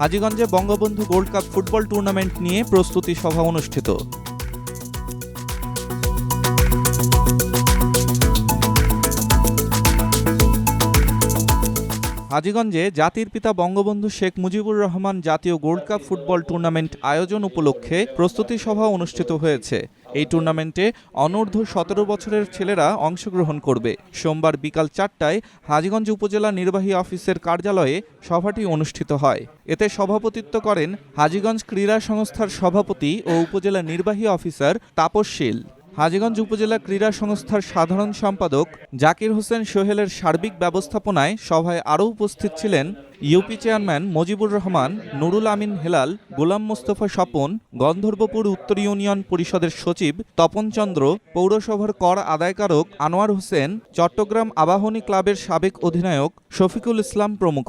হাজীগঞ্জে Bangabandhu gold cup football tournament নিয়ে প্রস্তুতি সভা অনুষ্ঠিত। হাজীগঞ্জে জাতির পিতা বঙ্গবন্ধু শেখ মুজিবুর রহমান জাতীয় গোল্ড কাপ ফুটবল টুর্নামেন্ট আয়োজন উপলক্ষে প্রস্তুতি সভা অনুষ্ঠিত হয়েছে। এই টুর্নামেন্টে অনূর্ধ্ব সতেরো বছরের ছেলেরা অংশগ্রহণ করবে। সোমবার বিকাল চারটায় হাজীগঞ্জ উপজেলা নির্বাহী অফিসের কার্যালয়ে সভাটি অনুষ্ঠিত হয়। এতে সভাপতিত্ব করেন হাজীগঞ্জ ক্রীড়া সংস্থার সভাপতি ও উপজেলা নির্বাহী অফিসার তাপস শীল। হাজীগঞ্জ উপজেলা ক্রীড়া সংস্থার সাধারণ সম্পাদক জাকির হোসেন সোহেলের সার্বিক ব্যবস্থাপনায় সভায় আরও উপস্থিত ছিলেন ইউপি চেয়ারম্যান মজিবুর রহমান, নুরুল আমিন হেলাল, গোলাম মোস্তফা স্বপন, গন্ধর্বপুর উত্তর ইউনিয়ন পরিষদের সচিব তপন চন্দ্র, পৌরসভার কর আদায়কারক আনোয়ার হোসেন, চট্টগ্রাম আবাহনী ক্লাবের সাবেক অধিনায়ক শফিকুল ইসলাম প্রমুখ।